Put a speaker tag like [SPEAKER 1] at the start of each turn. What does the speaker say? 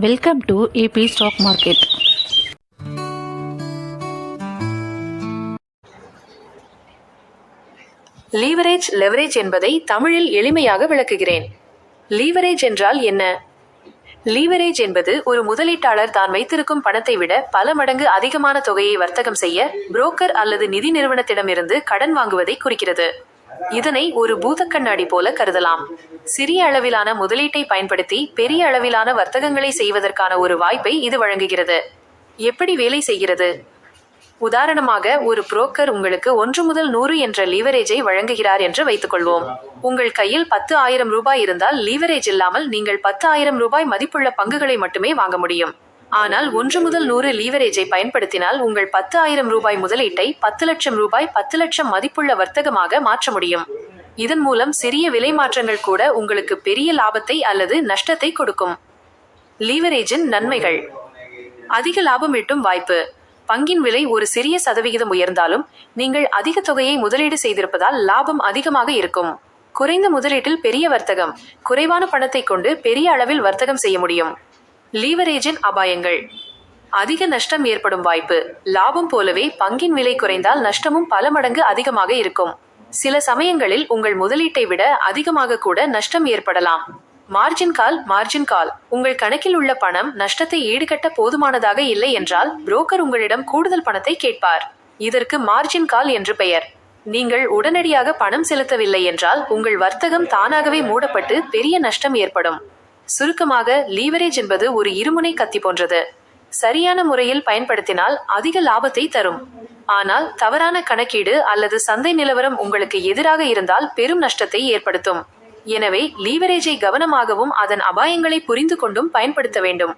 [SPEAKER 1] Welcome to AB stock market
[SPEAKER 2] leverage leverage என்பதை தமிழில் எளிமையாக விளக்குகிறேன். லீவரேஜ் என்றால் என்ன? லீவரேஜ் என்பது ஒரு முதலீட்டாளர் தான் வைத்திருக்கும் பணத்தை விட பல மடங்கு அதிகமான தொகையை வர்த்தகம் செய்ய புரோக்கர் அல்லது நிதி நிறுவனத்திடமிருந்து கடன் வாங்குவதை குறிக்கிறது. இதனை ஒரு பூதக் கண்ணாடி போல கருதலாம். சிறிய அளவிலான முதலீட்டை பயன்படுத்தி பெரிய அளவிலான வர்த்தகங்களை செய்வதற்கான ஒரு வாய்ப்பை இது வழங்குகிறது. எப்படி வேலை செய்கிறது? உதாரணமாக ஒரு புரோக்கர் உங்களுக்கு ஒன்று முதல் நூறு என்ற லீவரேஜை வழங்குகிறார் என்று வைத்துக்கொள்வோம். உங்கள் கையில் பத்து ஆயிரம் ரூபாய் இருந்தால் லீவரேஜ் இல்லாமல் நீங்கள் பத்து ஆயிரம் ரூபாய் மதிப்புள்ள பங்குகளை மட்டுமே வாங்க முடியும். ஆனால் ஒன்று முதல் நூறு லீவரேஜை பயன்படுத்தினால் உங்கள் பத்து ஆயிரம் ரூபாய் முதலீட்டை பத்து லட்சம் ரூபாய் பத்து லட்சம் மதிப்புள்ள வர்த்தகமாக மாற்ற முடியும். இதன் மூலம் சிறிய விலை மாற்றங்கள் கூட உங்களுக்கு பெரிய லாபத்தை அல்லது நஷ்டத்தை கொடுக்கும். லீவரேஜின் நன்மைகள். அதிக லாபம் ஈட்டும் வாய்ப்பு. பங்கின் விலை ஒரு சிறிய சதவிகிதம் உயர்ந்தாலும் நீங்கள் அதிக தொகையை முதலீடு செய்திருப்பதால் லாபம் அதிகமாக இருக்கும். குறைந்த முதலீட்டில் பெரிய வர்த்தகம். குறைவான பணத்தை கொண்டு பெரிய அளவில் வர்த்தகம் செய்ய முடியும். லீவரேஜின் அபாயங்கள். அதிக நஷ்டம் ஏற்படும் வாய்ப்பு. லாபம் போலவே பங்கின் விலை குறைந்தால் நஷ்டமும் பல மடங்கு அதிகமாக இருக்கும். சில சமயங்களில் உங்கள் முதலீட்டை விட அதிகமாக கூட நஷ்டம் ஏற்படலாம். Margin call margin call. உங்கள் கணக்கில் உள்ள பணம் நஷ்டத்தை ஈடுகட்ட போதுமானதாக இல்லை என்றால் புரோக்கர் உங்களிடம் கூடுதல் பணத்தை கேட்பார். இதற்கு மார்ஜின் கால் என்று பெயர். நீங்கள் உடனடியாக பணம் செலுத்தவில்லை என்றால் உங்கள் வர்த்தகம் தானாகவே மூடப்பட்டு பெரிய நஷ்டம் ஏற்படும். சுருக்கமாக லீவரேஜ் என்பது ஒரு இருமுனை கத்தி போன்றது. சரியான முறையில் பயன்படுத்தினால் அதிக லாபத்தை தரும். ஆனால் தவறான கணக்கீடு அல்லது சந்தை நிலவரம் உங்களுக்கு எதிராக இருந்தால் பெரும் நஷ்டத்தை ஏற்படுத்தும். எனவே லீவரேஜை கவனமாகவும் அதன் அபாயங்களை புரிந்து கொண்டும் பயன்படுத்த வேண்டும்.